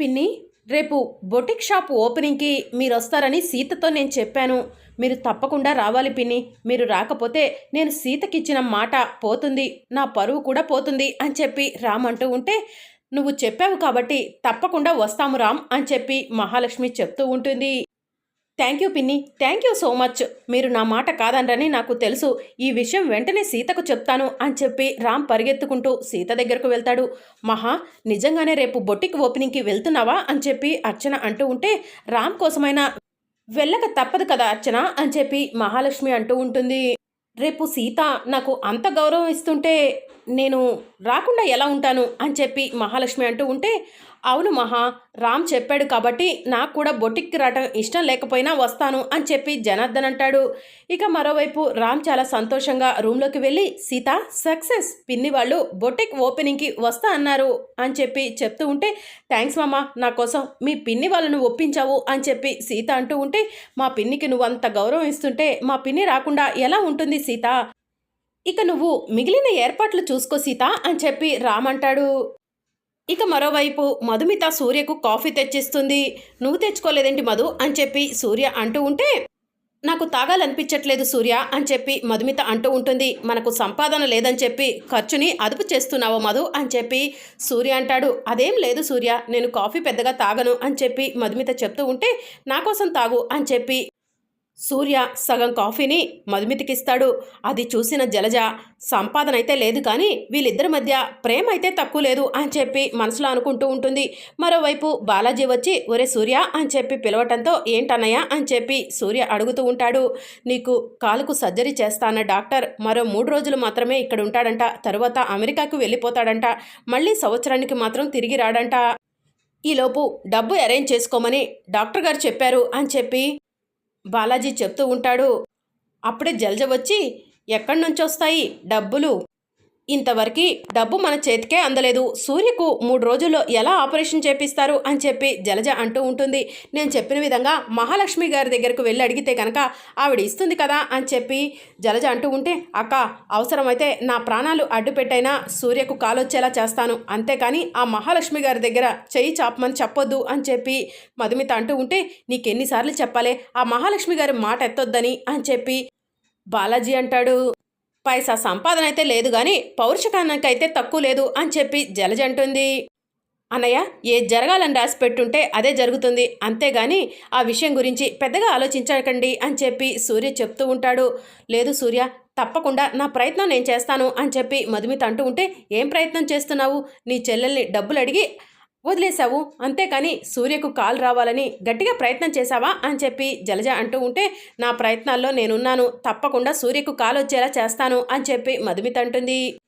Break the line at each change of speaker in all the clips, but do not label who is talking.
పిన్ని రేపు boutique shop ఓపెనింగ్కి మీరు వస్తారని సీతతో నేను చెప్పాను. మీరు తప్పకుండా రావాలి పిన్ని. మీరు రాకపోతే నేను సీతకిచ్చిన మాట పోతుంది. నా పరువు కూడా పోతుంది అని చెప్పి రామ్ అంటూ ఉంటే నువ్వు చెప్పావు కాబట్టి తప్పకుండా వస్తాము రామ్ అని చెప్పి మహాలక్ష్మి చెప్తూ ఉంటుంది. థ్యాంక్ యూ పిన్ని థ్యాంక్ యూ సో మచ్. మీరు నా మాట కాదనరని నాకు తెలుసు. ఈ విషయం వెంటనే సీతకు చెప్తాను అని చెప్పి రామ్ పరిగెత్తుకుంటూ సీత దగ్గరకు వెళ్తాడు. మహా నిజంగానే రేపు బొట్టికి ఓపెనింగ్కి వెళ్తున్నావా అని చెప్పి అర్చన అంటూ ఉంటే రామ్ కోసమైనా వెళ్ళక తప్పదు కదా అర్చన అని చెప్పి మహాలక్ష్మి అంటూ ఉంటుంది. రేపు సీత నాకు అంత గౌరవం ఇస్తుంటే నేను రాకుండా ఎలా ఉంటాను అని చెప్పి మహాలక్ష్మి అంటూ ఉంటే అవును మహా రామ్ చెప్పాడు కాబట్టి నాకు కూడా బొటిక్కి రావటం ఇష్టం లేకపోయినా వస్తాను అని చెప్పి జనార్దన్ అంటాడు. ఇక మరోవైపు రామ్ చాలా సంతోషంగా రూమ్లోకి వెళ్ళి సీత సక్సెస్ పిన్ని వాళ్ళు బొటిక్ ఓపెనింగ్కి వస్తా అన్నారు అని చెప్పి చెప్తూ ఉంటే థ్యాంక్స్ మామ నా కోసం మీ పిన్ని వాళ్ళను ఒప్పించావు అని చెప్పి సీత అంటూ ఉంటే మా పిన్నికి నువ్వు అంత గౌరవం ఇస్తుంటే మా పిన్ని రాకుండా ఎలా ఉంటుంది సీత? ఇక నువ్వు మిగిలిన ఏర్పాట్లు చూసుకో సీత అని చెప్పి రామ్ అంటాడు. ఇక మరోవైపు మధుమిత సూర్యకు కాఫీ తెచ్చిస్తుంది. నువ్వు తెచ్చుకోలేదేంటి మధు? అని చెప్పి సూర్య అంటూ ఉంటే నాకు తాగాలనిపించట్లేదు సూర్య అని చెప్పి మధుమిత అంటూ ఉంటుంది. మనకు సంపాదన లేదని చెప్పి ఖర్చుని అదుపు చేస్తున్నావు మధు? అని చెప్పి సూర్య అంటాడు. అదేం లేదు సూర్య నేను కాఫీ పెద్దగా తాగను అని చెప్పి మధుమిత చెప్తూ ఉంటే నా కోసం తాగు అని చెప్పి సూర్య సగం కాఫీని మధుమితికిస్తాడు. అది చూసిన జలజ సంపాదన అయితే లేదు కానీ వీళ్ళిద్దరి మధ్య ప్రేమ అయితే తక్కువ లేదు అని చెప్పి మనసులో అనుకుంటూ ఉంటుంది. మరోవైపు బాలాజీ వచ్చి ఒరే సూర్య అని చెప్పి పిలవటంతో ఏంటన్నయ్య అని చెప్పి సూర్య అడుగుతూ ఉంటాడు. నీకు కాలుకు సర్జరీ చేస్తా అన్న డాక్టర్ మరో మూడు రోజులు మాత్రమే ఇక్కడ ఉంటాడంట. తరువాత అమెరికాకు వెళ్ళిపోతాడంట. మళ్ళీ సంవత్సరానికి మాత్రం తిరిగి రాడంట. ఈలోపు డబ్బు అరేంజ్ చేసుకోమని డాక్టర్ గారు చెప్పారు అని చెప్పి బాలాజీ చెప్తూ ఉంటాడు. అప్పుడే జల్జ వచ్చి ఎక్కడి నుంచి వస్తాయి డబ్బులు? ఇంతవరకు డబ్బు మన చేతికే అందలేదు. సూర్యకు మూడు రోజుల్లో ఎలా ఆపరేషన్ చేపిస్తారు అని చెప్పి జలజ అంటూ ఉంటుంది. నేను చెప్పిన విధంగా మహాలక్ష్మి గారి దగ్గరకు వెళ్ళి అడిగితే కనుక ఆవిడ ఇస్తుంది కదా అని చెప్పి జలజ అంటూ ఉంటే అక్క అవసరమైతే నా ప్రాణాలు అడ్డు పెట్టైనా సూర్యకు కాలొచ్చేలా చేస్తాను. అంతేకాని ఆ మహాలక్ష్మి గారి దగ్గర చెయ్యి చాపమని చెప్పొద్దు అని చెప్పి మధుమిత అంటూ ఉంటే నీకెన్నిసార్లు చెప్పాలి ఆ మహాలక్ష్మి గారి మాట ఎత్తొద్దని అని చెప్పి బాలాజీ అంటాడు. పైసా సంపాదన అయితే లేదు కానీ పౌరుషకానికైతే తక్కువ లేదు అని చెప్పి జలజంటుంది. అన్నయ్య ఏ జరగాలని రాసి పెట్టుంటే అదే జరుగుతుంది. అంతేగాని ఆ విషయం గురించి పెద్దగా ఆలోచించకండి అని చెప్పి సూర్య చెప్తూ ఉంటాడు. లేదు సూర్య తప్పకుండా నా ప్రయత్నం నేను చేస్తాను అని చెప్పి మధుమిత అంటూ ఉంటే ఏం ప్రయత్నం చేస్తున్నావు? నీ చెల్లెల్ని డబ్బులు అడిగి వదిలేశావు. అంతేకాని సూర్యకు కాల్ రావాలని గట్టిగా ప్రయత్నం చేశావా? అని చెప్పి జలజ అంటూ ఉంటే నా ప్రయత్నాల్లో నేనున్నాను. తప్పకుండా సూర్యకు కాల్ వచ్చేలా చేస్తాను అని చెప్పి మధుమిత అంటుంది.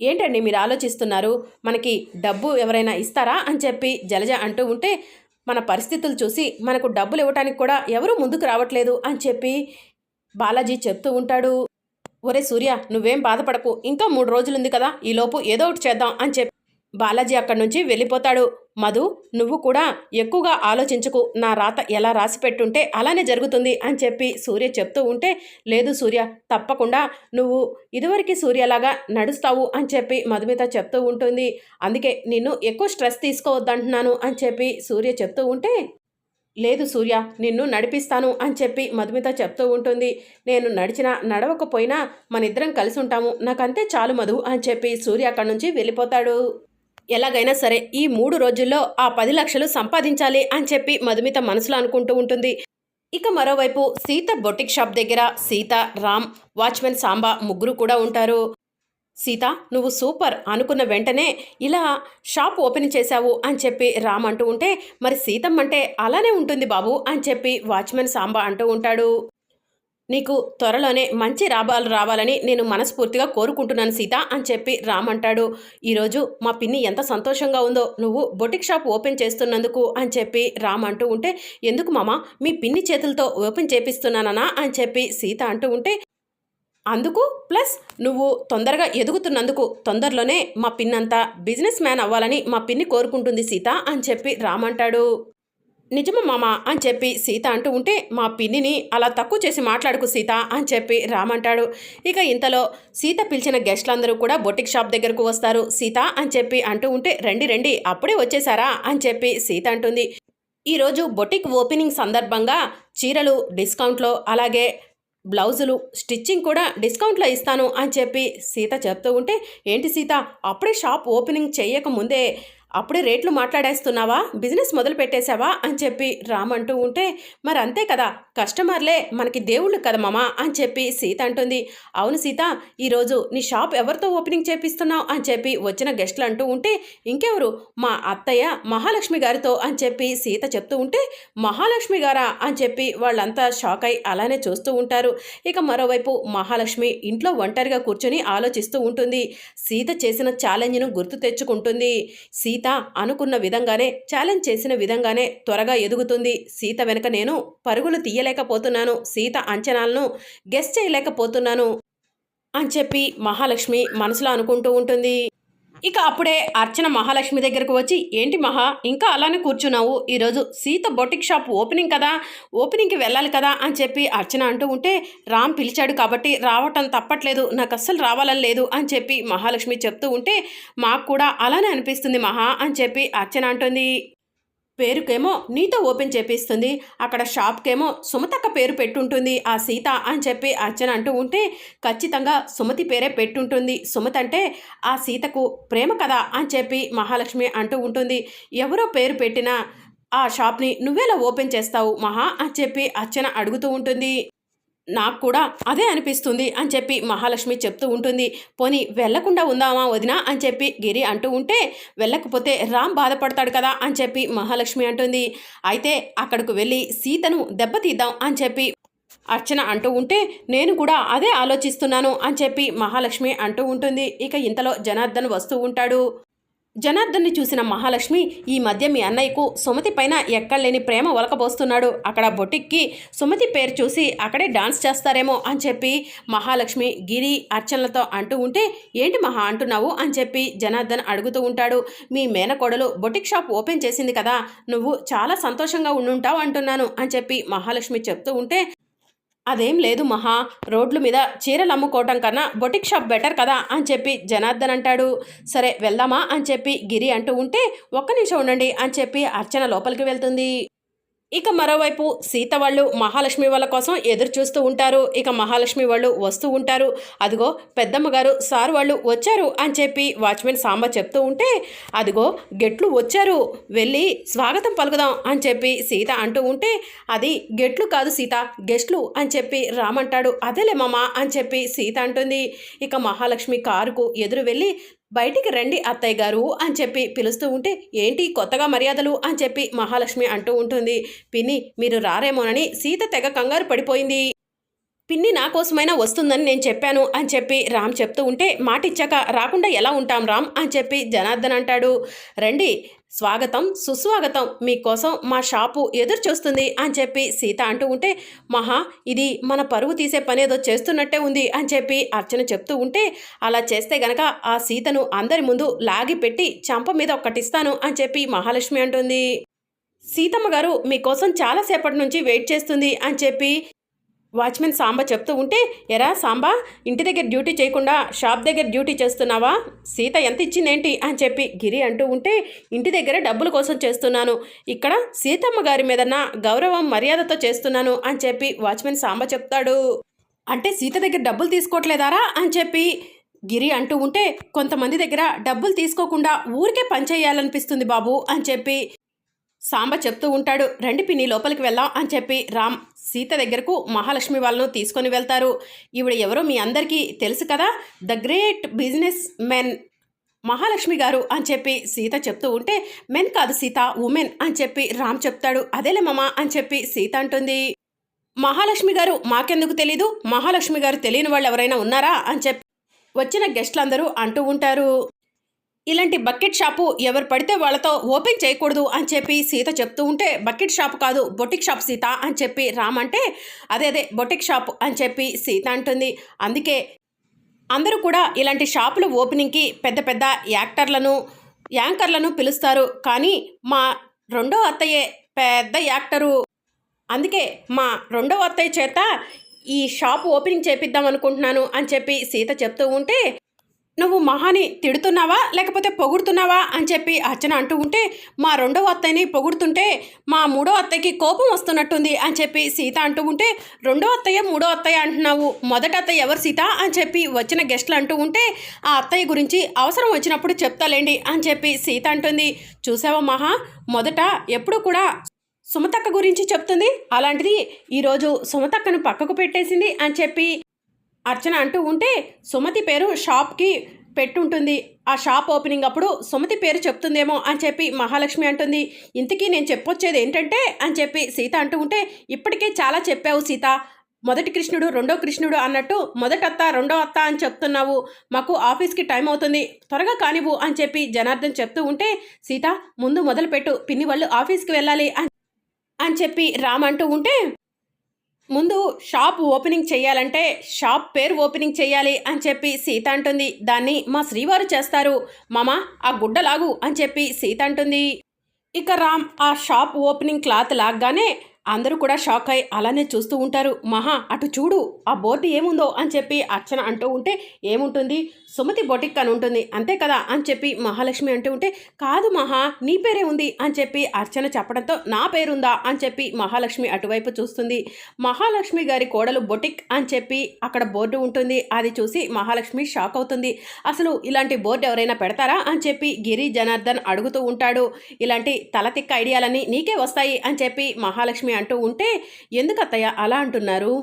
ఏంటండి మీరు ఆలోచిస్తున్నారు? మనకి డబ్బు ఎవరైనా ఇస్తారా? అని చెప్పి జలజ అంటూ ఉంటే మన పరిస్థితులు చూసి మనకు డబ్బులు ఇవ్వటానికి కూడా ఎవరూ ముందుకు రావట్లేదు అని చెప్పి బాలాజీ చెప్తూ ఉంటాడు. ఒరే సూర్య నువ్వేం బాధపడకు. ఇంకా మూడు రోజులుంది కదా. ఈలోపు ఏదో ఒకటి చేద్దాం అని చెప్పి బాలాజీ అక్కడి నుంచి వెళ్ళిపోతాడు. మధు నువ్వు కూడా ఎక్కువగా ఆలోచించకు. నా రాత ఎలా రాసి పెట్టుంటే అలానే జరుగుతుంది అని చెప్పి సూర్య చెప్తూ ఉంటే లేదు సూర్య తప్పకుండా నువ్వు ఇదివరకు సూర్యలాగా నడుస్తావు అని చెప్పి మధుమిత చెప్తూ ఉంటుంది. అందుకే నిన్ను ఎక్కువ స్ట్రెస్ తీసుకోవద్దంటున్నాను అని చెప్పి సూర్య చెప్తూ ఉంటే లేదు సూర్య నిన్ను నడిపిస్తాను అని చెప్పి మధుమిత చెప్తూ ఉంటుంది. నేను నడిచినా నడవకపోయినా మన ఇద్దరం కలిసి ఉంటాము. నాకంతే చాలు మధు అని చెప్పి సూర్య అక్కడి నుంచి వెళ్ళిపోతాడు. ఎలాగైనా సరే ఈ మూడు రోజుల్లో ఆ పది లక్షలు సంపాదించాలి అని చెప్పి మధుమిత మనసులో అనుకుంటూ ఉంటుంది. ఇక మరోవైపు సీత బొటిక్ షాప్ దగ్గర సీత రామ్ వాచ్మెన్ సాంబా ముగ్గురు కూడా ఉంటారు. సీత నువ్వు సూపర్ అనుకున్న వెంటనే ఇలా షాప్ ఓపెన్ చేశావు అని చెప్పి రామ్ అంటూ ఉంటే మరి సీతమ్మ అంటే అలానే ఉంటుంది బాబు అని చెప్పి వాచ్మెన్ సాంబా అంటూ ఉంటాడు. నీకు త్వరలోనే మంచి లాభాలు రావాలని నేను మనస్ఫూర్తిగా కోరుకుంటున్నాను సీత అని చెప్పి రామ్ అంటాడు. ఈరోజు మా పిన్ని ఎంత సంతోషంగా ఉందో నువ్వు బొటిక్ షాప్ ఓపెన్ చేస్తున్నందుకు అని చెప్పి రామ్ అంటూ ఉంటే ఎందుకు మామ? మీ పిన్ని చేతులతో ఓపెన్ చేపిస్తున్నానా అని చెప్పి సీత అంటూ ఉంటే అందుకు? ప్లస్ నువ్వు తొందరగా ఎదుగుతున్నందుకు తొందరలోనే మా పిన్నంతా బిజినెస్ మ్యాన్ అవ్వాలని మా పిన్ని కోరుకుంటుంది సీత అని చెప్పి రామ్ అంటాడు. నిజము మామ అని చెప్పి సీత అంటూ ఉంటే మా పిన్నిని అలా తక్కువ చేసి మాట్లాడుకు సీత అని చెప్పి రామంటాడు ఇక ఇంతలో సీత పిలిచిన గెస్ట్లందరూ కూడా బొటిక్ షాప్ దగ్గరకు వస్తారు. సీత అని చెప్పి అంటూ ఉంటే రండి రండి అప్పుడే వచ్చేసారా అని చెప్పి సీత అంటుంది. ఈరోజు బొటిక్ ఓపెనింగ్ సందర్భంగా చీరలు డిస్కౌంట్లో అలాగే బ్లౌజులు స్టిచ్చింగ్ కూడా డిస్కౌంట్లో ఇస్తాను అని చెప్పి సీత చెప్తూ ఉంటే ఏంటి సీత అప్పుడే షాప్ ఓపెనింగ్ చేయక ముందే అప్పుడే రేట్లు మాట్లాడేస్తున్నావా? బిజినెస్ మొదలు పెట్టేశావా అని చెప్పి రామ్ అంటూ ఉంటే మరి అంతే కదా కస్టమర్లే మనకి దేవుళ్ళు కదా అని చెప్పి సీత అంటుంది. అవును సీత ఈరోజు నీ షాప్ ఎవరితో ఓపెనింగ్ చేపిస్తున్నావు అని చెప్పి వచ్చిన గెస్ట్లు అంటూ ఉంటే ఇంకెవరు? మా అత్తయ్య మహాలక్ష్మి గారితో అని చెప్పి సీత చెప్తూ ఉంటే మహాలక్ష్మి గారా అని చెప్పి వాళ్ళంతా షాక్ అయి అలానే చూస్తూ ఉంటారు. ఇక మరోవైపు మహాలక్ష్మి ఇంట్లో ఒంటరిగా కూర్చొని ఆలోచిస్తూ ఉంటుంది. సీత చేసిన ఛాలెంజ్ను గుర్తు తెచ్చుకుంటుంది. సీత అనుకున్న విధంగానే ఛాలెంజ్ చేసిన విధంగానే త్వరగా ఎదుగుతుంది. సీత వెనుక నేను పరుగులు చేయలేకపోతున్నాను సీత అంచనాలను గెస్ చేయలేకపోతున్నాను అని చెప్పి మహాలక్ష్మి మనసులో అనుకుంటూ ఉంటుంది. ఇక అప్పుడే అర్చన మహాలక్ష్మి దగ్గరకు వచ్చి ఏంటి మహా ఇంకా అలానే కూర్చున్నావు? ఈరోజు సీత బొటిక్ షాప్ ఓపెనింగ్ కదా ఓపెనింగ్కి వెళ్ళాలి కదా అని చెప్పి అర్చన అంటూ ఉంటే రామ్ పిలిచాడు కాబట్టి రావటం తప్పట్లేదు నాకు అస్సలు రావాలని లేదు అని చెప్పి మహాలక్ష్మి చెప్తూ ఉంటే మాకు కూడా అలానే అనిపిస్తుంది మహా అని చెప్పి అర్చన అంటుంది. పేరుకేమో నీతో ఓపెన్ చేపిస్తుంది. అక్కడ షాప్కేమో సుమతక్క పేరు పెట్టుంటుంది. ఆ సీత అని చెప్పి అర్చన అంటూ ఉంటే ఖచ్చితంగా సుమతి పేరే పెట్టుంటుంది. సుమతి అంటే ఆ సీతకు ప్రేమ కదా అని చెప్పి మహాలక్ష్మి అంటూ ఉంటుంది. ఎవరో పేరు పెట్టినా ఆ షాప్ని నువ్వేలా ఓపెన్ చేస్తావు మహా అని చెప్పి అర్చన అడుగుతూ ఉంటుంది. నాకు కూడా అదే అనిపిస్తుంది అని చెప్పి మహాలక్ష్మి చెప్తూ ఉంటుంది. పోనీ వెళ్ళకుండా ఉందామా వదినా అని చెప్పి గిరి అంటూ ఉంటే వెళ్ళకపోతే రామ్ బాధపడతాడు కదా అని చెప్పి మహాలక్ష్మి అంటుంది. అయితే అక్కడికి వెళ్ళి సీతను దెబ్బతీద్దాం అని చెప్పి అర్చన అంటూ ఉంటే నేను కూడా అదే ఆలోచిస్తున్నాను అని చెప్పి మహాలక్ష్మి అంటూ ఉంటుంది. ఇక ఇంతలో జనార్దన్ వస్తూ ఉంటాడు. జనార్దన్ని చూసిన మహాలక్ష్మి ఈ మధ్య మీ అన్నయ్యకు సుమతి పైన ఎక్కడలేని ప్రేమ ఒలకబోస్తున్నాడు. అక్కడ బొటిక్కి సుమతి పేరు చూసి అక్కడే డాన్స్ చేస్తారేమో అని చెప్పి మహాలక్ష్మి గిరి అర్చనలతో అంటూ ఉంటే ఏంటి మహా అంటున్నావు? అని చెప్పి జనార్దన్ అడుగుతూ ఉంటాడు. మీ మేనకోడలు బొటిక్ షాప్ ఓపెన్ చేసింది కదా నువ్వు చాలా సంతోషంగా ఉండుంటావు అంటున్నాను అని చెప్పి మహాలక్ష్మి చెప్తూ ఉంటే అదేం లేదు మహా రోడ్ల మీద చీరలు అమ్ముకోవటం కన్నా బొటిక్ షాప్ బెటర్ కదా అని చెప్పి జనార్దన్ అంటాడు. సరే వెళ్దామా అని చెప్పి గిరి అంటూ ఉంటే ఒక్క నిమిషం ఉండండి అని చెప్పి అర్చన లోపలికి వెళ్తుంది. ఇక మరోవైపు సీత వాళ్ళు మహాలక్ష్మి వాళ్ళ కోసం ఎదురు చూస్తూ ఉంటారు. ఇక మహాలక్ష్మి వాళ్ళు వస్తూ ఉంటారు. అదిగో పెద్దమ్మ గారు సార్ వాళ్ళు వచ్చారు అని చెప్పి వాచ్మెన్ సాంబ చెప్తూ ఉంటే అదిగో గెట్లు వచ్చారు. వెళ్ళి స్వాగతం పలుకుదాం అని చెప్పి సీత అంటూ ఉంటే అది గెట్లు కాదు సీత గెస్ట్లు అని చెప్పి రామంటాడు అదేలే మామ అని చెప్పి సీత అంటుంది. ఇక మహాలక్ష్మి కారుకు ఎదురు వెళ్ళి బయటికి రండి అత్తయ్య గారు అని చెప్పి పిలుస్తూ ఉంటే ఏంటి కొత్తగా మర్యాదలు? అని చెప్పి మహాలక్ష్మి అంటూ ఉంటుంది. పిన్ని మీరు రారేమోనని సీత తెగ కంగారు పడిపోయింది. పిన్ని నా కోసమైనా వస్తుందని నేను చెప్పాను అని చెప్పి రామ్ చెప్తూ ఉంటే మాటిచ్చాక రాకుండా ఎలా ఉంటాం రామ్? అని చెప్పి జనార్దన్ అంటాడు. రండి స్వాగతం సుస్వాగతం మీకోసం మా షాపు ఎదురు చూస్తుంది అని చెప్పి సీత అంటూ ఉంటే మహా ఇది మన పరువు తీసే పని ఏదో చేస్తున్నట్టే ఉంది అని చెప్పి అర్చన చెప్తూ ఉంటే అలా చేస్తే గనక ఆ సీతను అందరి ముందు లాగి పెట్టి చంప మీద ఒక్కటిస్తాను అని చెప్పి మహాలక్ష్మి అంటుంది. సీతమ్మ గారు మీకోసం చాలాసేపటి నుంచి వెయిట్ చేస్తుంది అని చెప్పి వాచ్మెన్ సాంబ చెప్తూ ఉంటే ఎరా సాంబా ఇంటి దగ్గర డ్యూటీ చేయకుండా షాప్ దగ్గర డ్యూటీ చేస్తున్నావా? సీత ఎంత ఇచ్చిందేంటి అని చెప్పి గిరి అంటూ ఉంటే ఇంటి దగ్గర డబ్బుల కోసం చేస్తున్నాను. ఇక్కడ సీతమ్మ గారి మీదన్నా గౌరవం మర్యాదతో చేస్తున్నాను అని చెప్పి వాచ్మెన్ సాంబ చెప్తాడు. అంటే సీత దగ్గర డబ్బులు తీసుకోవట్లేదారా? అని చెప్పి గిరి అంటూ ఉంటే కొంతమంది దగ్గర డబ్బులు తీసుకోకుండా ఊరికే పనిచేయాలనిపిస్తుంది బాబు అని చెప్పి సాంబ చెప్తూ ఉంటాడు రండి పిన్ని లోపలికి వెళ్దాం అని చెప్పి రామ్ సీత దగ్గరకు మహాలక్ష్మి వాళ్ళను తీసుకొని వెళ్తారు. ఈవిడ ఎవరో మీ అందరికీ తెలుసు కదా the great business men Mahalakshmi గారు అని చెప్పి సీత చెప్తూ ఉంటే మెన్ కాదు సీత ఉమెన్ అని చెప్పి రామ్ చెప్తాడు. అదేలే మమ అని చెప్పి సీత అంటుంది. మహాలక్ష్మి గారు మాకెందుకు తెలీదు? మహాలక్ష్మి గారు తెలియని వాళ్ళు ఎవరైనా ఉన్నారా? అని చెప్పి వచ్చిన గెస్ట్లందరూ అంటూ ఉంటారు. ఇలాంటి బకెట్ షాపు ఎవరు పడితే వాళ్ళతో ఓపెన్ చేయకూడదు అని చెప్పి సీత చెప్తూ ఉంటే బకెట్ షాప్ కాదు బొటిక్ షాప్ సీత అని చెప్పి రామంటే అదే అదే బొటిక్ షాప్ అని చెప్పి సీత అంటుంది. అందుకే అందరూ కూడా ఇలాంటి షాపుల ఓపెనింగ్కి పెద్ద పెద్ద యాక్టర్లను యాంకర్లను పిలుస్తారు. కానీ మా రెండో అత్తయ్యే పెద్ద యాక్టరు. అందుకే మా రెండవ అత్తయ్య చేత ఈ షాప్ ఓపెనింగ్ చేపిద్దాం అనుకుంటున్నాను అని చెప్పి సీత చెప్తూ ఉంటే నువ్వు మహాని తిడుతున్నావా? లేకపోతే పొగుడుతున్నావా? అని చెప్పి అర్చన అంటూ ఉంటే మా రెండవ అత్తయ్యని పొగుడుతుంటే మా మూడో అత్తయ్యకి కోపం వస్తున్నట్టుంది అని చెప్పి సీత అంటూ ఉంటే రెండో అత్తయ్య మూడో అత్తయ్య అంటున్నావు. మొదట అత్తయ్య ఎవరు సీత? అని చెప్పి వచ్చిన గెస్ట్లు అంటూ ఉంటే ఆ అత్తయ్య గురించి అవసరం వచ్చినప్పుడు చెప్తాలేండి అని చెప్పి సీత అంటుంది. చూసావా మహా? మొదట ఎప్పుడు కూడా సుమతక్క గురించి చెప్తుంది. అలాంటిది ఈరోజు సుమతక్కను పక్కకు పెట్టేసింది అని చెప్పి అర్చన అంటూ ఉంటే సుమతి పేరు షాప్కి పెట్టుంటుంది. ఆ షాప్ ఓపెనింగ్ అప్పుడు సుమతి పేరు చెప్తుందేమో అని చెప్పి మహాలక్ష్మి అంటుంది. ఇంతకీ నేను చెప్పొచ్చేది ఏంటంటే అని చెప్పి సీత అంటూ ఉంటే ఇప్పటికే చాలా చెప్పావు సీత. మొదటి కృష్ణుడు రెండో కృష్ణుడు అన్నట్టు మొదట అత్త రెండో అత్త అని చెప్తున్నావు. మాకు ఆఫీస్కి టైం అవుతుంది. త్వరగా కానివ్వు అని చెప్పి జనార్దన్ చెప్తూ ఉంటే సీత ముందు మొదలుపెట్టు పిన్ని వాళ్ళు ఆఫీస్కి వెళ్ళాలి అని అని చెప్పి రామ్ అంటూ ఉంటే ముందు షాప్ ఓపెనింగ్ చేయాలంటే షాప్ పేరు ఓపెనింగ్ చేయాలి అని చెప్పి సీత అంటుంది. దాన్ని మా శ్రీవారు చేస్తారు. మామ ఆ గుడ్డలాగు అని చెప్పి సీత అంటుంది. ఇక రామ్ ఆ షాప్ ఓపెనింగ్ క్లాత్ లాగ్గానే అందరూ కూడా షాక్ అయి అలానే చూస్తూ ఉంటారు. మహా అటు చూడు ఆ బోర్డు ఏముందో అని చెప్పి అర్చన అంటూ ఉంటే ఏముంటుంది? సుమతి బొటిక్ అని ఉంటుంది. అంతే కదా? అని చెప్పి మహాలక్ష్మి అంటూ ఉంటే కాదు మహా నీ పేరే ఉంది అని చెప్పి అర్చన చెప్పడంతో నా పేరుందా? అని చెప్పి మహాలక్ష్మి అటువైపు చూస్తుంది. మహాలక్ష్మి గారి కోడలు బొటిక్ అని చెప్పి అక్కడ బోర్డు ఉంటుంది. అది చూసి మహాలక్ష్మి షాక్ అవుతుంది. అసలు ఇలాంటి బోర్డు ఎవరైనా పెడతారా? అని చెప్పి గిరి జనార్దన్ అడుగుతూ ఉంటాడు. ఇలాంటి తలతిక్క ఐడియాలన్నీ నీకే వస్తాయి అని చెప్పి మహాలక్ష్మి అంటూ ఉంటే ఎందుకత్తయ్య అలా అంటున్నారు?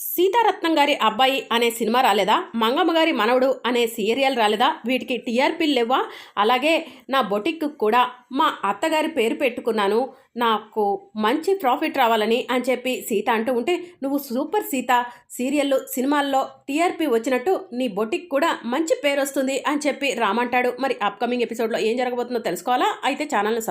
సీతారత్నం గారి అబ్బాయి అనే సినిమా రాలేదా? మంగమ్మ గారి మనవడు అనే సీరియల్ రాలేదా? వీటికి టీఆర్పీలు లేవా? అలాగే నా బొటిక్ కూడా మా అత్తగారి పేరు పెట్టుకున్నాను. నాకు మంచి ప్రాఫిట్ రావాలని అని చెప్పి సీత అంటూ ఉంటే నువ్వు సూపర్ సీత. సీరియల్లో సినిమాల్లో టీఆర్పీ వచ్చినట్టు నీ బొటిక్ కూడా మంచి పేరు వస్తుంది అని చెప్పి రామంటాడు మరి అప్కమింగ్ ఎపిసోడ్లో ఏం జరగబోతుందో తెలుసుకోవాలా? అయితే ఛానల్ని